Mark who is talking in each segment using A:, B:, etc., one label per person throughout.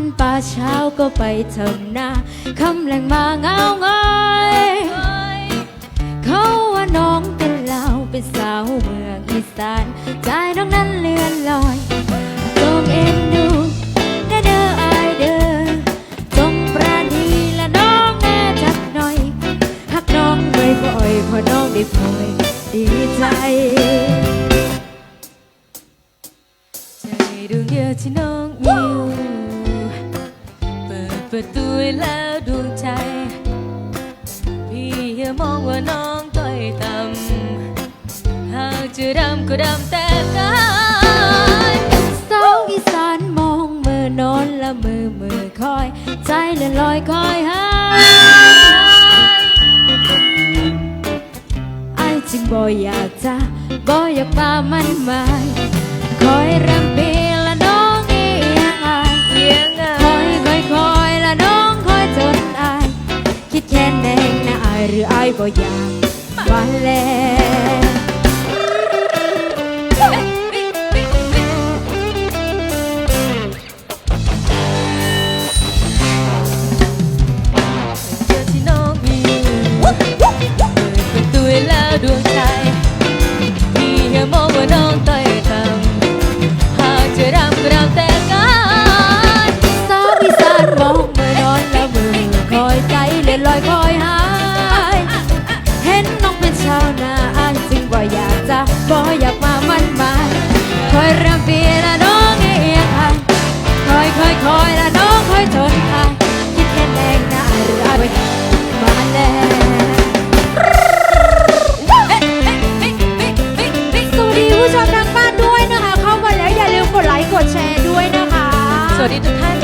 A: านป่าเช้าก็ไปทำนาคำแรงมาเงาเงยเขาว่าน้องเป็นเล่าเป็นสาวเมืองอีสานใจน้องนั้นเลื่อนลอยจงเอ็นดูเด้อเด้ออายเด้อจงประดีและน้องแน่จักหน่อยหักน้องบ่อยๆพอน้องได้พอยดีใจใจดุเกีย know ตัวแล้วดวงใจ พี่อย่ามองว่าน้องต้อยต่ำหากจะดำก็ดำแต่กายสาวอีสานมองมือนอนและมือมือคอย ใจลื่อนลอยคอยหายไอจิงบ่อยากจะบอยอยา
B: กปา
A: มันมาคอยรำ
B: เพ 你的开。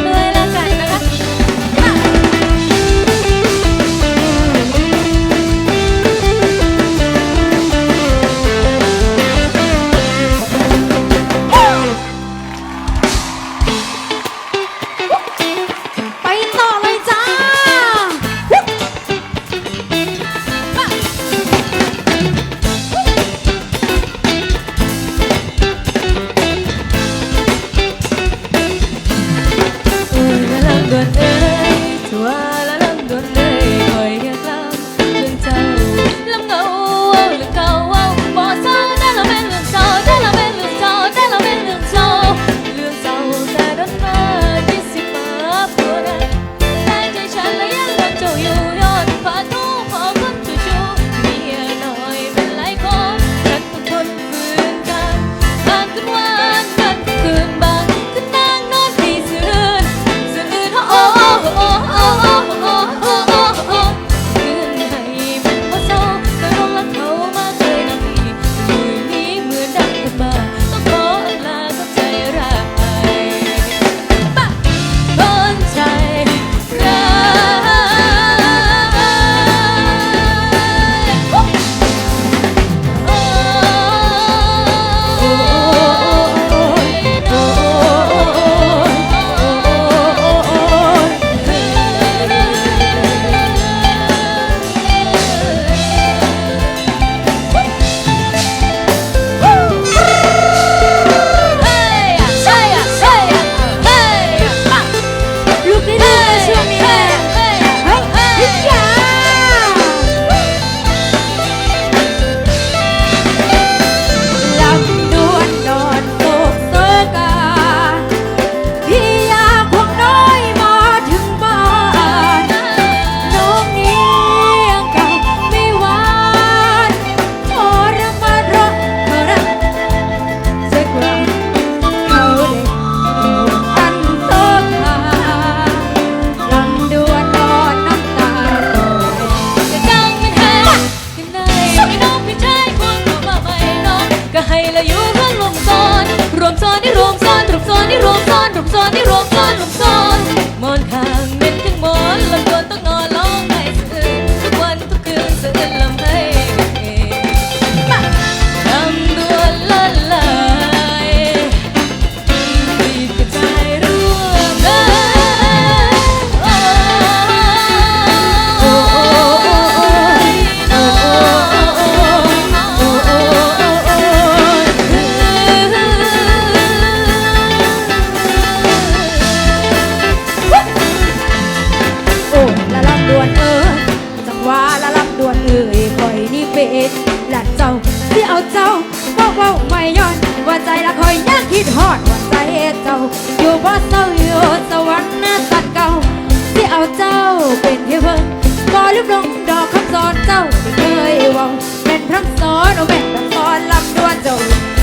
B: ลื
A: มลงดอกคำสอนเจ้าที่เคยว่าเป็นพระสอนโอเป็นพระสอนลำดวนเจ้า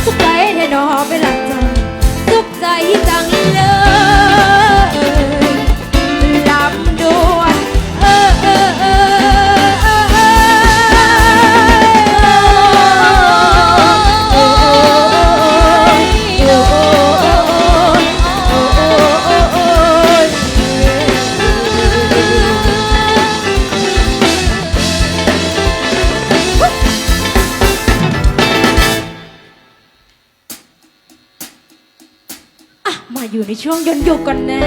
A: สุขใจแท้นอเวลาเจ้าสุขใจจังเลย มาอยู่ในช่วงยนยุคกันนะ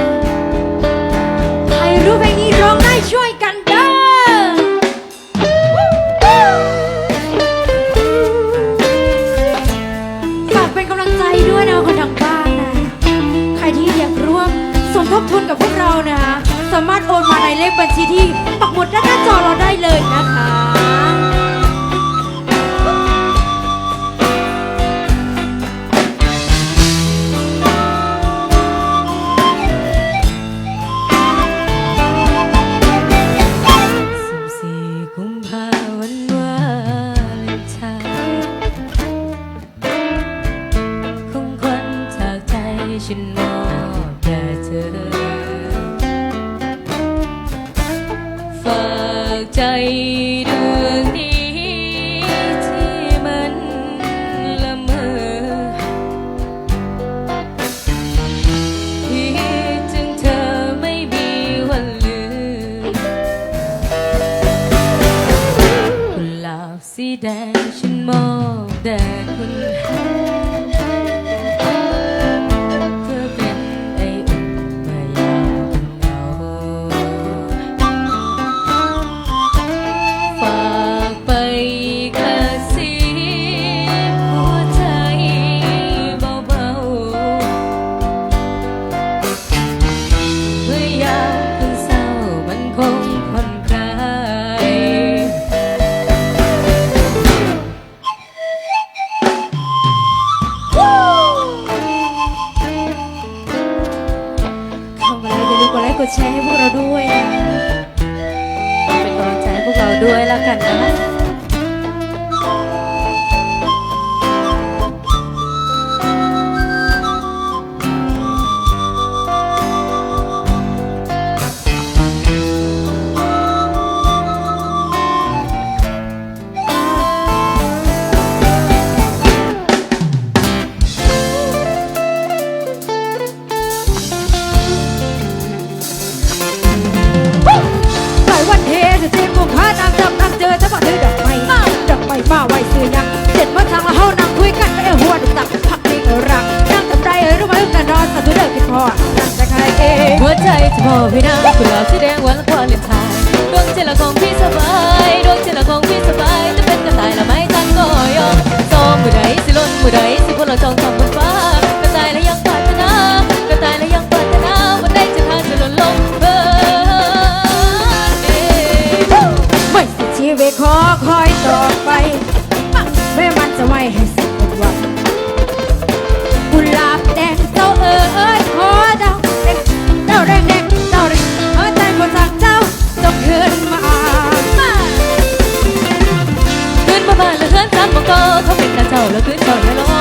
A: ใครรู้เพลงนี้ร้องได้ช่วยกันเด้อฝากเป็นกำลังใจด้วยนะคนทางบ้านนะ ใครที่อยากร่วมสมทบทุนกับพวกเรานะคะ สามารถโอนมาในเลขบัญชีที่ปักหมุดด้านหน้าจอเราได้เลยนะคะ
B: ใจจะมอบให้
A: นางกุหลา
B: บสีแดงวันละวาเลนไทน์ดวงใจละของพี่สบายดวงใจละของพี่สบายจะเป็นกระต่ายละไม่ทันก็ยอมซองมือใดสิล้นมือใดสิพวกเราจองทำบนฟ้ากระต่ายและยังปรารถนากระต่ายและยังปรารถนาวันใดจะทาจะหล่นลงเบอร์เดย์
A: ไม่สิชีวิตขอคอยต่อไปแม้มันจะไม่ให้สิ้นหวังกุหลาบแดงเจ้าเอ๋ย ก
B: บอกก็เขาเป็นกระเจ้าแล้วขึ้นเจ้าอย่ารอ